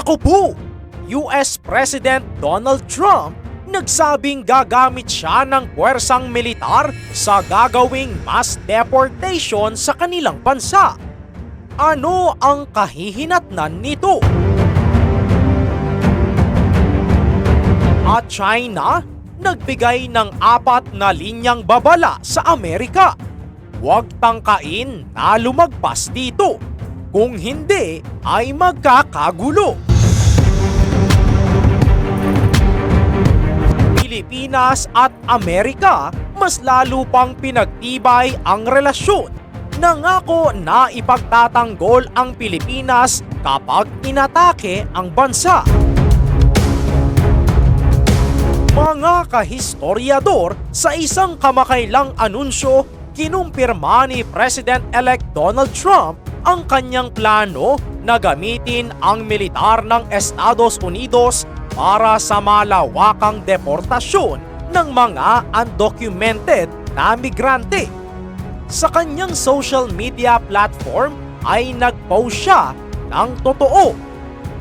Naku po! US President Donald Trump nagsabing gagamit siya ng puwersang militar sa gagawing mass deportation sa kanilang bansa. Ano ang kahihinatnan nito? At China, nagbigay ng apat na linyang babala sa Amerika. Huwag tangkain na lumagpas dito. Kung hindi, ay magkakagulo. Pilipinas at Amerika mas lalo pang pinagtibay ang relasyon. Nangako na ipagtatanggol ang Pilipinas kapag inatake ang bansa. Mga kahistoryador sa isang kamakailang anunsyo, kinumpirma ni President-elect Donald Trump ang kanyang plano na gamitin ang militar ng Estados Unidos para sa malawakang deportasyon ng mga undocumented na migrante. Sa kanyang social media platform ay nag-post siya ng totoo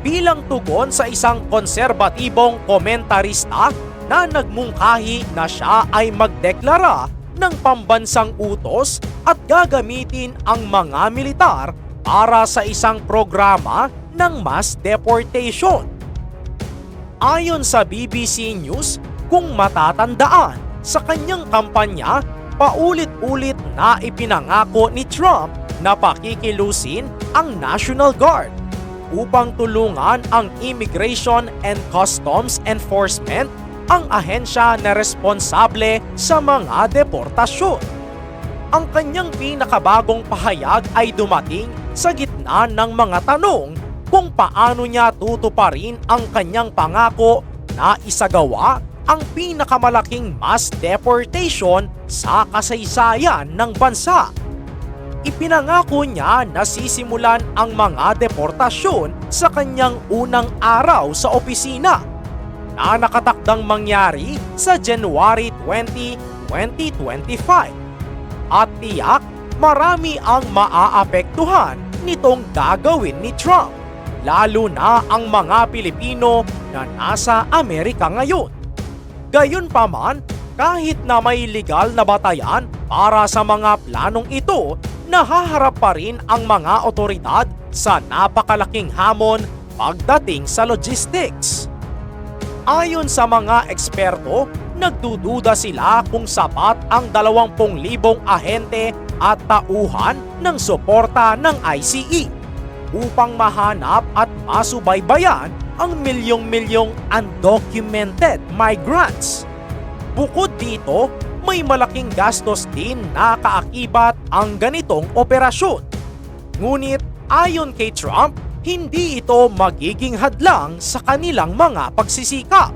bilang tugon sa isang konserbatibong komentarista na nagmungkahi na siya ay magdeklara ng pambansang utos at gagamitin ang mga militar para sa isang programa ng mass deportation. Ayon sa BBC News, kung matatandaan, sa kanyang kampanya, paulit-ulit na ipinangako ni Trump na pakikilusin ang National Guard upang tulungan ang Immigration and Customs Enforcement ang ahensya na responsable sa mga deportasyon. Ang kanyang pinakabagong pahayag ay dumating sa gitna ng mga tanong kung paano niya tutuparin ang kanyang pangako na isagawa ang pinakamalaking mass deportation sa kasaysayan ng bansa. Ipinangako niya na sisimulan ang mga deportasyon sa kanyang unang araw sa opisina na nakatakdang mangyari sa January 20, 2025. At tiyak marami ang maaapektuhan nitong gagawin ni Trump, lalo na ang mga Pilipino na nasa Amerika ngayon. Gayunpaman, kahit na may legal na batayan para sa mga planong ito, nahaharap pa rin ang mga otoridad sa napakalaking hamon pagdating sa logistics. Ayon sa mga eksperto, nagdududa sila kung sapat ang 20,000 ahente at tauhan ng suporta ng ICE upang mahanap at masubaybayan ang milyong-milyong undocumented migrants. Bukod dito, may malaking gastos din na kaakibat ang ganitong operasyon. Ngunit ayon kay Trump, hindi ito magiging hadlang sa kanilang mga pagsisikap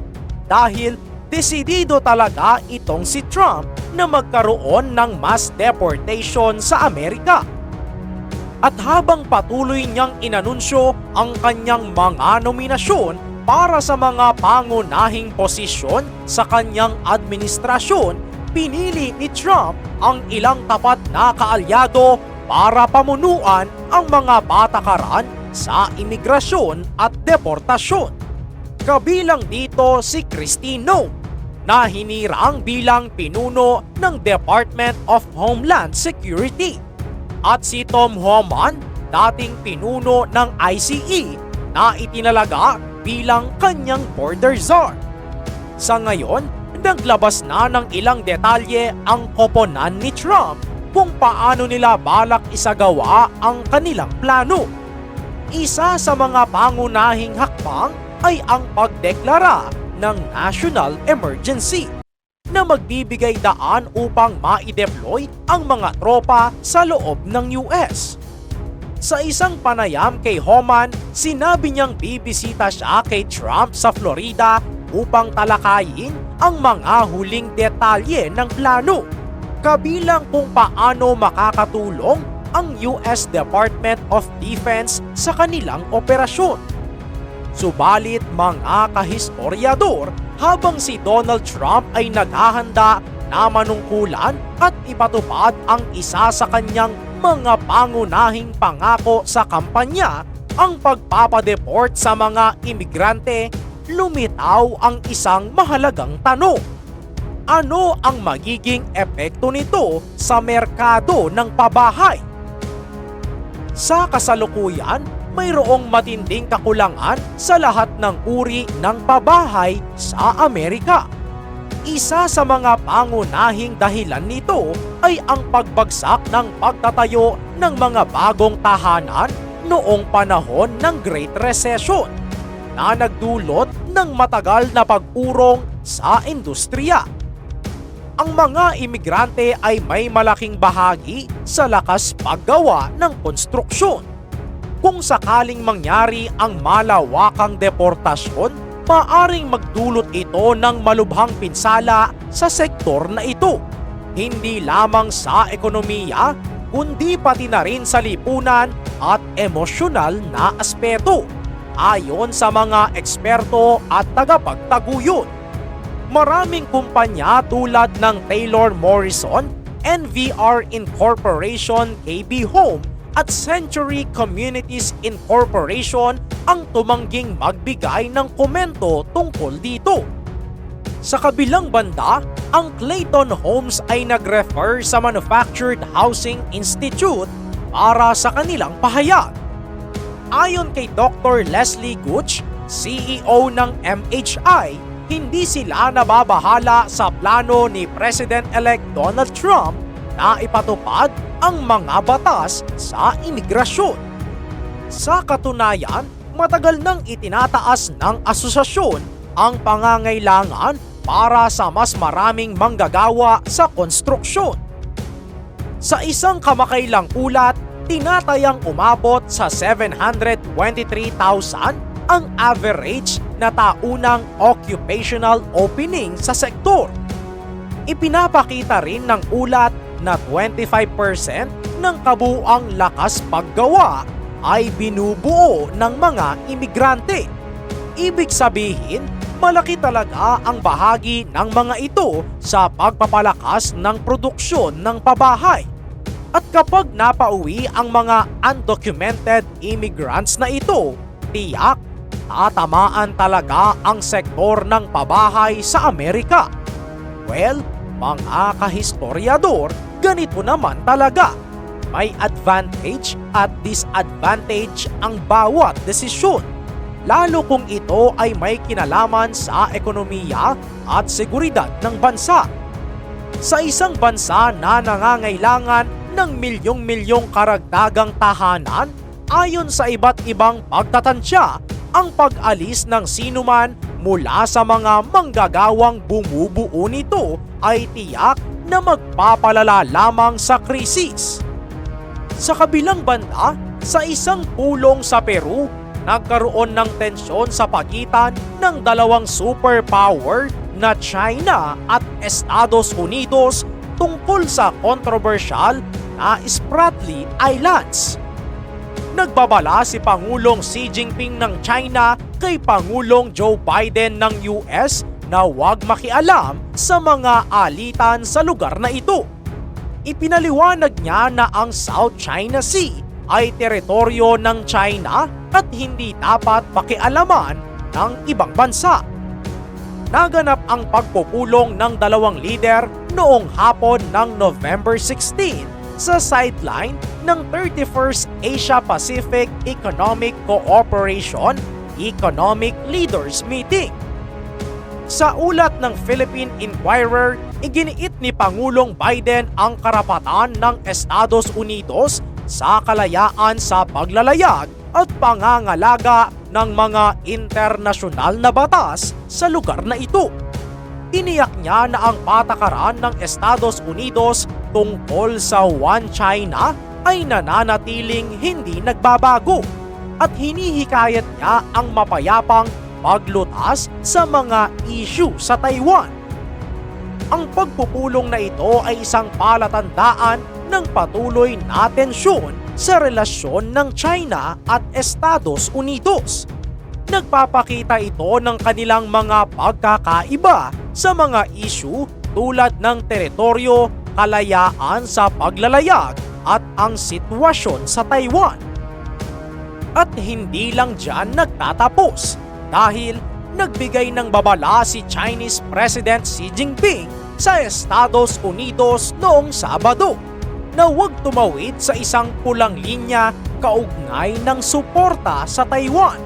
dahil desidido talaga itong si Trump na magkaroon ng mass deportation sa Amerika. At habang patuloy niyang inanunsyo ang kanyang mga nominasyon para sa mga pangunahing posisyon sa kanyang administrasyon, pinili ni Trump ang ilang tapat na kaalyado para pamunuan ang mga patakaran sa imigrasyon at deportasyon. Kabilang dito si Christine No, na hinirang bilang pinuno ng Department of Homeland Security. At si Tom Homan, dating pinuno ng ICE na itinalaga bilang kanyang border czar. Sa ngayon, naglabas na ng ilang detalye ang koponan ni Trump kung paano nila balak isagawa ang kanilang plano. Isa sa mga pangunahing hakbang ay ang pagdeklara ng national emergency na magbibigay daan upang ma-deploy ang mga tropa sa loob ng US. Sa isang panayam kay Homan, sinabi niyang bibisita siya kay Trump sa Florida upang talakayin ang mga huling detalye ng plano, kabilang kung paano makakatulong ang US Department of Defense sa kanilang operasyon. Subalit mga kahistoryador, habang si Donald Trump ay naghahanda na manungkulan at ipatupad ang isa sa kanyang mga pangunahing pangako sa kampanya, ang pagpapadeport sa mga imigrante, lumitaw ang isang mahalagang tanong. Ano ang magiging epekto nito sa merkado ng pabahay? Sa kasalukuyan, mayroong matinding kakulangan sa lahat ng uri ng pabahay sa Amerika. Isa sa mga pangunahing dahilan nito ay ang pagbagsak ng pagtatayo ng mga bagong tahanan noong panahon ng Great Recession na nagdulot ng matagal na pag-urong sa industriya. Ang mga imigrante ay may malaking bahagi sa lakas paggawa ng konstruksyon. Kung sakaling mangyari ang malawakang deportasyon, maaring magdulot ito ng malubhang pinsala sa sektor na ito. Hindi lamang sa ekonomiya, kundi pati na rin sa lipunan at emosyonal na aspeto. Ayon sa mga eksperto at tagapagtaguyod, maraming kumpanya tulad ng Taylor Morrison, NVR Incorporation KB Home at Century Communities Incorporation ang tumangging magbigay ng komento tungkol dito. Sa kabilang banda, ang Clayton Homes ay nag-refer sa Manufactured Housing Institute para sa kanilang pahayag. Ayon kay Dr. Leslie Gooch, CEO ng MHI, hindi sila nababahala sa plano ni President-elect Donald Trump na ipatupad ang mga batas sa imigrasyon. Sa katunayan, matagal nang itinataas ng asosasyon ang pangangailangan para sa mas maraming manggagawa sa konstruksyon. Sa isang kamakailang ulat, tinatayang umabot sa 723,000 ang average na taunang occupational opening sa sektor. Ipinapakita rin ng ulat na 25% ng kabuang lakas paggawa ay binubuo ng mga imigrante. Ibig sabihin, malaki talaga ang bahagi ng mga ito sa pagpapalakas ng produksyon ng pabahay. At kapag napauwi ang mga undocumented immigrants na ito, tiyak tatamaan talaga ang sektor ng pabahay sa Amerika. Well, mga kahistoryador, ganito naman talaga. May advantage at disadvantage ang bawat desisyon. Lalo kung ito ay may kinalaman sa ekonomiya at seguridad ng bansa. Sa isang bansa na nangangailangan ng milyong-milyong karagdagang tahanan, ayon sa iba't ibang pagtatansya, ang pag-alis ng sinuman mula sa mga manggagawang bumubuo nito ay tiyak na magpapalala lamang sa krisis. Sa kabilang banda, sa isang pulong sa Peru, nagkaroon ng tensyon sa pagitan ng dalawang superpower na China at Estados Unidos tungkol sa kontrobersyal na Spratly Islands nagbabala si Pangulong Xi Jinping ng China kay Pangulong Joe Biden ng US na huwag makialam sa mga alitan sa lugar na ito. Ipinaliwanag niya na ang South China Sea ay teritoryo ng China at hindi dapat pakialaman ng ibang bansa. Naganap ang pagpupulong ng dalawang lider noong hapon ng November 16 sa sideline ng 31st Asia-Pacific Economic Cooperation Economic Leaders Meeting. Sa ulat ng Philippine Inquirer, iginiit ni Pangulong Biden ang karapatan ng Estados Unidos sa kalayaan sa paglalayag at pangangalaga ng mga internasyonal na batas sa lugar na ito. Tiniyak niya na ang patakaran ng Estados Unidos tungkol sa One China ay nananatiling hindi nagbabago at hinihikayat niya ang mapayapang paglutas sa mga issue sa Taiwan. Ang pagpupulong na ito ay isang palatandaan ng patuloy na tensyon sa relasyon ng China at Estados Unidos. Nagpapakita ito ng kanilang mga pagkakaiba sa mga issue tulad ng teritoryo, kalayaan sa paglalayag at ang sitwasyon sa Taiwan. At hindi lang dyan nagtatapos dahil nagbigay ng babala si Chinese President Xi Jinping sa Estados Unidos noong Sabado na huwag tumawid sa isang pulang linya kaugnay ng suporta sa Taiwan.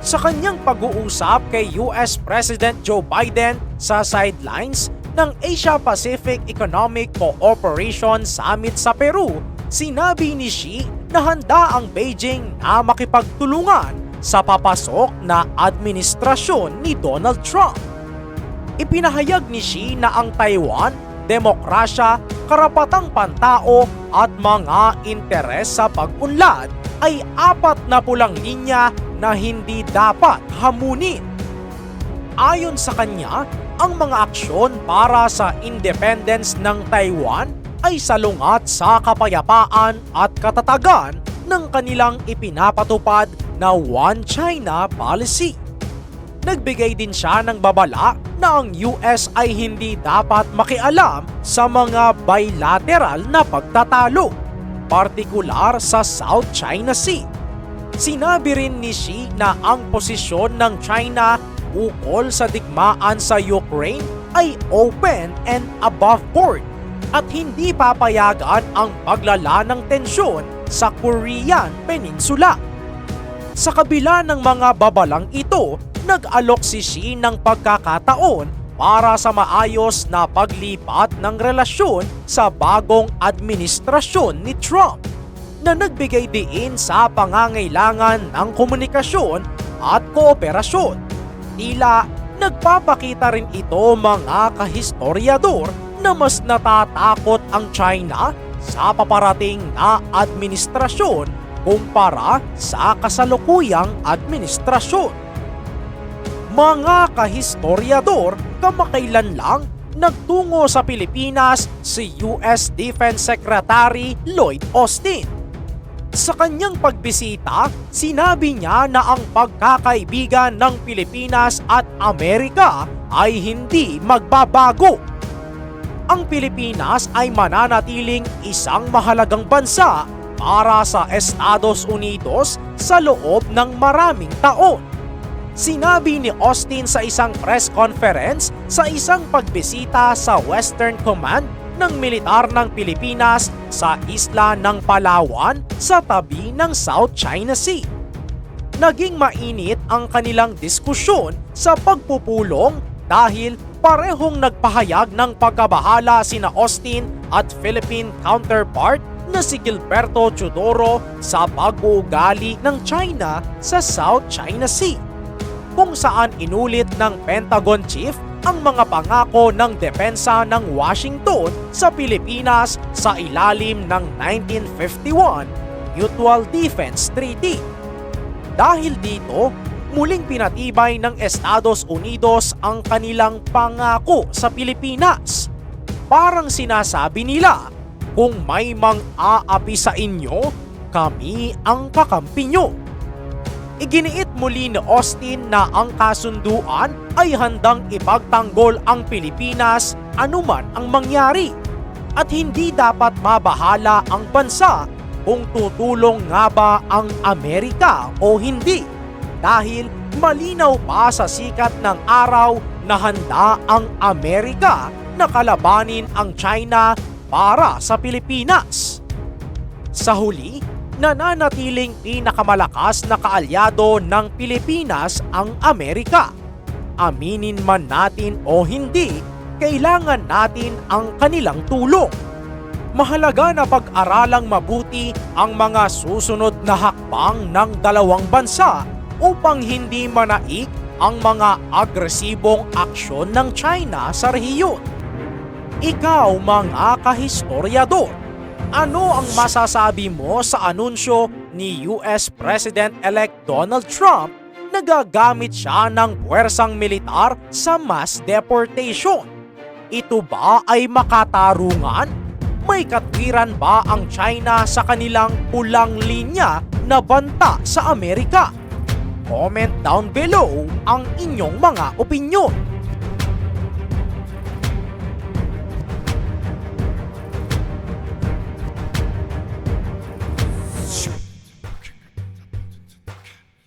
Sa kanyang pag-uusap kay US President Joe Biden sa sidelines ng Asia-Pacific Economic Cooperation Summit sa Peru, sinabi ni Xi na handa ang Beijing na makipagtulungan sa papasok na administrasyon ni Donald Trump. Ipinahayag ni Xi na ang Taiwan, demokrasya, karapatang pantao at mga interes sa pag-unlad ay apat na pulang linya na hindi dapat hamunin. Ayon sa kanya, ang mga aksyon para sa independence ng Taiwan ay salungat sa kapayapaan at katatagan ng kanilang ipinapatupad na One China policy. Nagbigay din siya ng babala na ang US ay hindi dapat makialam sa mga bilateral na pagtatalo, partikular sa South China Sea. Sinabi rin ni Xi na ang posisyon ng China ukol sa digmaan sa Ukraine ay open and above board at hindi papayagan ang paglala ng tensyon sa Korean Peninsula. Sa kabila ng mga babalang ito, nag-alok si Xi ng pagkakataon para sa maayos na paglipat ng relasyon sa bagong administrasyon ni Trump na nagbigay diin sa pangangailangan ng komunikasyon at kooperasyon. Tila nagpapakita rin ito mga kahistoryador na mas natatakot ang China sa paparating na administrasyon kumpara sa kasalukuyang administrasyon. Mga kahistoryador, kamakailan lang nagtungo sa Pilipinas si US Defense Secretary Lloyd Austin. Sa kanyang pagbisita, sinabi niya na ang pagkakaibigan ng Pilipinas at Amerika ay hindi magbabago. Ang Pilipinas ay mananatiling isang mahalagang bansa para sa Estados Unidos sa loob ng maraming taon. Sinabi ni Austin sa isang press conference sa isang pagbisita sa Western Command ng militar ng Pilipinas sa isla ng Palawan sa tabi ng South China Sea. Naging mainit ang kanilang diskusyon sa pagpupulong dahil parehong nagpahayag ng pagkabahala sina Austin at Philippine counterpart na si Gilberto Chodoro sa pag-uugali ng China sa South China Sea kung saan inulit ng Pentagon Chief ang mga pangako ng depensa ng Washington sa Pilipinas sa ilalim ng 1951 Mutual Defense Treaty. Dahil dito, muling pinatibay ng Estados Unidos ang kanilang pangako sa Pilipinas. Parang sinasabi nila, kung may mang-aapi sa inyo, kami ang kakampi nyo. Iginiit muli ni Austin na ang kasunduan ay handang ipagtanggol ang Pilipinas anuman ang mangyari at hindi dapat mabahala ang bansa kung tutulong nga ba ang Amerika o hindi dahil malinaw pa sa sikat ng araw na handa ang Amerika na kalabanin ang China para sa Pilipinas. Sa huli, nananatiling pinakamalakas na kaalyado ng Pilipinas ang Amerika. Aminin man natin o hindi, kailangan natin ang kanilang tulong. Mahalaga na pag-aralang mabuti ang mga susunod na hakbang ng dalawang bansa upang hindi manaik ang mga agresibong aksyon ng China sa rehiyon. Ikaw mga kahistoryador, ano ang masasabi mo sa anunsyo ni US President-elect Donald Trump na gagamit siya ng puwersang militar sa mass deportation? Ito ba ay makatarungan? May katwiran ba ang China sa kanilang pulang linya na banta sa Amerika? Comment down below ang inyong mga opinyon.